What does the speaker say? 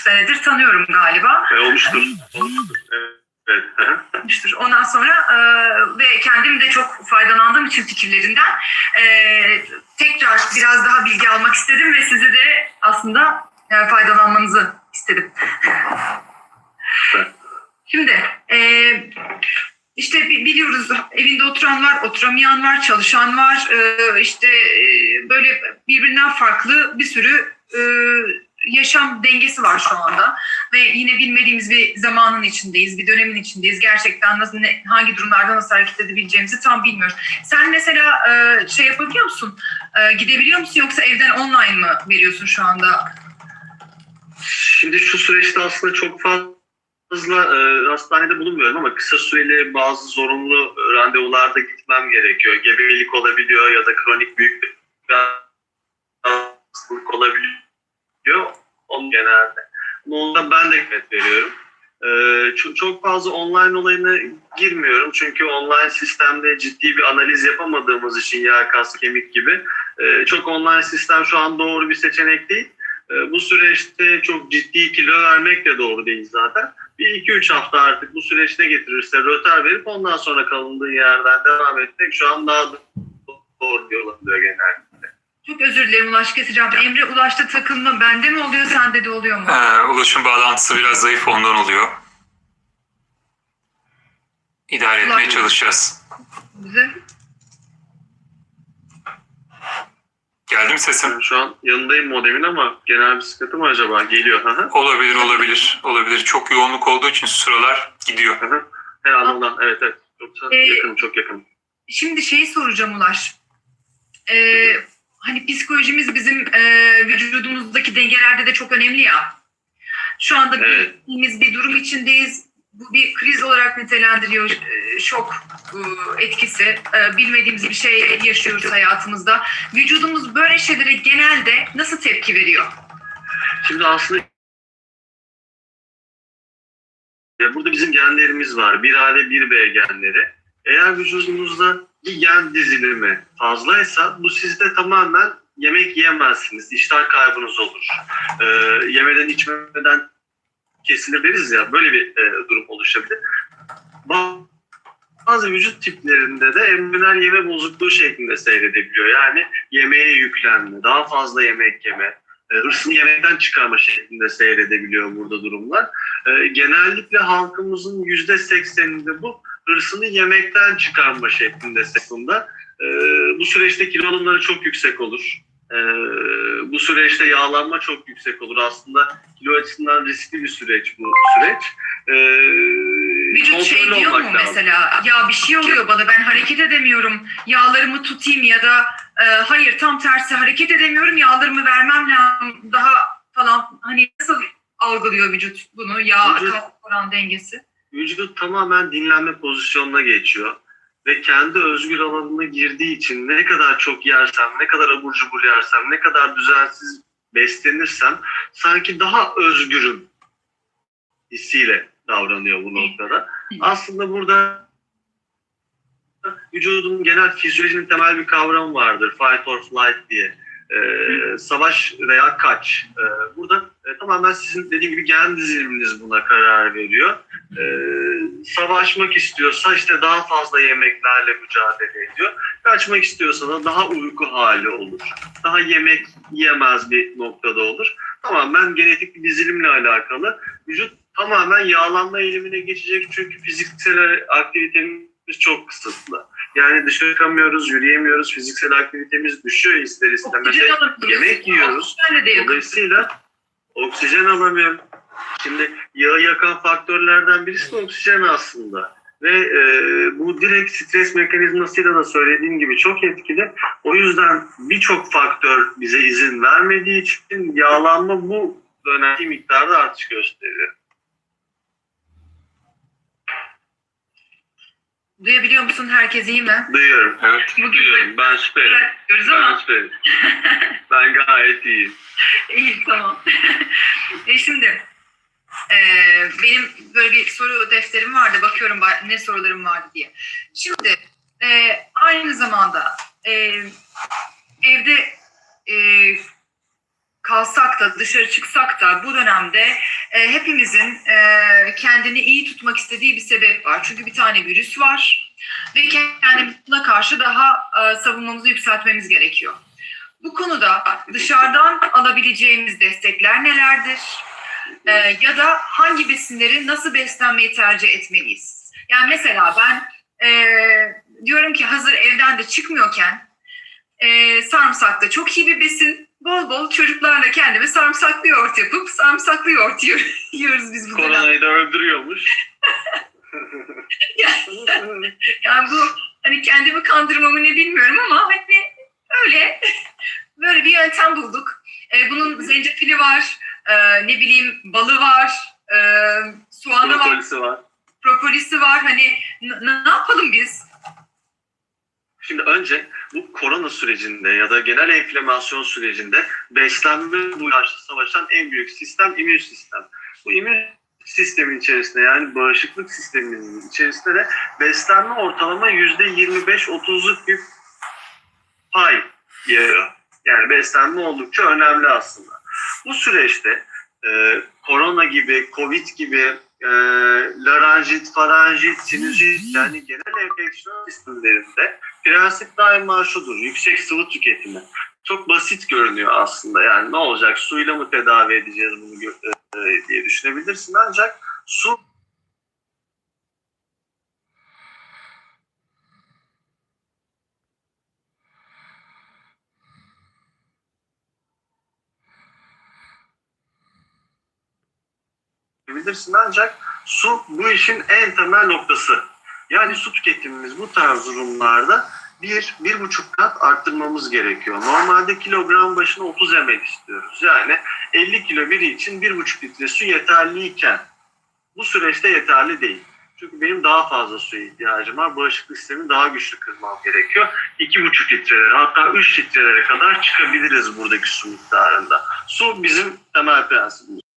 senedir tanıyorum galiba. E, olmuştur. Olmuştur. Evet. evet. olmuştur. Ondan sonra e, ve kendim de çok faydalandığım için fikirlerinden e, tekrar biraz daha bilgi almak istedim ve size de aslında e, faydalanmanızı istedim. Evet. Şimdi e, işte bi- biliyoruz evinde oturan var, oturamayan var, çalışan var. E, işte e, böyle birbirinden farklı bir sürü e, yaşam dengesi var şu anda ve yine bilmediğimiz bir zamanın içindeyiz, bir dönemin içindeyiz. Gerçekten nasıl, ne, hangi durumlarda nasıl hareket edebileceğimizi tam bilmiyoruz. Sen mesela e, şey yapabiliyor musun? E, gidebiliyor musun yoksa evden online mı veriyorsun şu anda? Şimdi şu süreçte aslında çok fazla e, hastanede bulunmuyorum ama kısa süreli bazı zorunlu randevularda gitmem gerekiyor. Gebelik olabiliyor ya da kronik büyük bir hastalık olabiliyor. Genelde. Onda ben de hizmet veriyorum. Ee, çok, fazla online olayına girmiyorum çünkü online sistemde ciddi bir analiz yapamadığımız için yağ, kas, kemik gibi e, çok online sistem şu an doğru bir seçenek değil. E, bu süreçte çok ciddi kilo vermek de doğru değil zaten. Bir iki üç hafta artık bu süreçte getirirse rötar verip ondan sonra kalındığı yerden devam etmek şu an daha doğru bir yol alıyor genelde. Çok özür dilerim Ulaş keseceğim. Emre Ulaş'ta takılma bende mi oluyor sende de oluyor mu? Ee, ulaşım bağlantısı biraz zayıf ondan oluyor. İdare etmeye Ulaşım- çalışacağız. Bize? Geldi mi sesim? Şu an yanındayım modemin ama genel bir sıkıntı mı acaba? Geliyor. Hı hı. Olabilir, olabilir, olabilir. Çok yoğunluk olduğu için sıralar gidiyor. Hı hı. Herhalde ondan. Evet evet. Yoksa Ee, yakın çok yakın. Şimdi şeyi soracağım Ulaş. Ee, psikolojimiz bizim e, vücudumuzdaki dengelerde de çok önemli ya. Şu anda Evet. bildiğimiz bir durum içindeyiz. Bu bir kriz olarak nitelendiriyor e, şok e, etkisi. E, bilmediğimiz bir şey yaşıyoruz hayatımızda. Vücudumuz böyle şeylere genelde nasıl tepki veriyor? Şimdi aslında ya burada bizim genlerimiz var. 1A ve 1B genleri. Eğer vücudunuzda bir gen dizilimi fazlaysa bu sizde tamamen yemek yiyemezsiniz. İştah kaybınız olur. Ee, yemeden içmeden kesilir ya böyle bir e, durum oluşabilir. Ba- Bazı vücut tiplerinde de embriyonel yeme bozukluğu şeklinde seyredebiliyor. Yani yemeğe yüklenme, daha fazla yemek yeme, e, hırsını yemekten çıkarma şeklinde seyredebiliyor burada durumlar. E, genellikle halkımızın yüzde sekseninde bu hırsını yemekten çıkarma şeklinde sektunda. E, bu süreçte kilo alımları çok yüksek olur. E, bu süreçte yağlanma çok yüksek olur. Aslında kilo açısından riskli bir süreç bu süreç. E, Vücut şey diyor mu lazım. mesela ya bir şey oluyor bana ben hareket edemiyorum yağlarımı tutayım ya da e, hayır tam tersi hareket edemiyorum yağlarımı vermem lazım daha falan hani nasıl algılıyor vücut bunu yağ Vücut- kas oran dengesi? vücut tamamen dinlenme pozisyonuna geçiyor. Ve kendi özgür alanına girdiği için ne kadar çok yersem, ne kadar abur cubur yersem, ne kadar düzensiz beslenirsem sanki daha özgürüm hissiyle davranıyor bu noktada. Aslında burada vücudun genel fizyolojinin temel bir kavramı vardır. Fight or flight diye. Ee, savaş veya kaç. Ee, burada e, tamamen sizin dediğim gibi gen diziliminiz buna karar veriyor. Ee, savaşmak istiyorsa işte daha fazla yemeklerle mücadele ediyor. Kaçmak istiyorsa da daha uyku hali olur. Daha yemek yiyemez bir noktada olur. Tamamen genetik bir dizilimle alakalı. Vücut tamamen yağlanma eğilimine geçecek çünkü fiziksel aktivitemiz çok kısıtlı. Yani dışarı çıkamıyoruz, yürüyemiyoruz, fiziksel aktivitemiz düşüyor ister istemez. Yemek yiyoruz. Dolayısıyla oksijen alamıyorum. Şimdi yağı yakan faktörlerden birisi de oksijen aslında. Ve e, bu direkt stres mekanizmasıyla da söylediğim gibi çok etkili. O yüzden birçok faktör bize izin vermediği için yağlanma bu dönemde miktarda artış gösteriyor. Duyabiliyor musun herkes iyi mi? Duyuyorum. Evet. Bugün Duyuyorum. Ben süperim. Ben ama süperim. Ben gayet iyiyim. İyi tamam. e şimdi e, benim böyle bir soru defterim vardı. Bakıyorum ba- ne sorularım vardı diye. Şimdi e, aynı zamanda e, evde e, kalsak da dışarı çıksak da bu dönemde e, hepimizin e, kendini iyi tutmak istediği bir sebep var. Çünkü bir tane virüs var ve kendimizi buna karşı daha e, savunmamızı yükseltmemiz gerekiyor. Bu konuda dışarıdan alabileceğimiz destekler nelerdir? E, ya da hangi besinleri nasıl beslenmeyi tercih etmeliyiz? Yani mesela ben e, diyorum ki hazır evden de çıkmıyorken e, sarımsak da çok iyi bir besin. Bol bol çocuklarla kendime sarımsaklı yoğurt yapıp sarımsaklı yoğurt yiyor- yiyoruz biz bu dönem. Koronayı da öldürüyormuş. Yani bu hani kendimi kandırmamı ne bilmiyorum ama hani öyle böyle bir yöntem bulduk. E, bunun zencefili var, e, ne bileyim balı var, e, soğanı var, Propolisi var. propolisi var. Hani ne yapalım biz? Şimdi önce bu korona sürecinde ya da genel enflamasyon sürecinde beslenme bu karşı savaşan en büyük sistem immün sistem. Bu immün sistemin içerisinde yani bağışıklık sisteminin içerisinde de beslenme ortalama yüzde 25-30'luk bir pay yarıyor. Yani beslenme oldukça önemli aslında. Bu süreçte e, korona gibi, covid gibi, e, laranjit, faranjit, sinüzit yani genel enfeksiyon sistemlerinde prensip daima şudur. Yüksek sıvı tüketimi. Çok basit görünüyor aslında. Yani ne olacak? Suyla mı tedavi edeceğiz bunu e, diye düşünebilirsin. Ancak su bilirsin ancak su bu işin en temel noktası. Yani su tüketimimiz bu tarz durumlarda bir, bir buçuk kat arttırmamız gerekiyor. Normalde kilogram başına 30 ml istiyoruz. Yani 50 kilo biri için bir buçuk litre su yeterliyken bu süreçte yeterli değil. Çünkü benim daha fazla suya ihtiyacım var. Bağışıklık sistemini daha güçlü kırmam gerekiyor. 2,5 litrelere hatta 3 litrelere kadar çıkabiliriz buradaki su miktarında. Su bizim temel prensibimiz.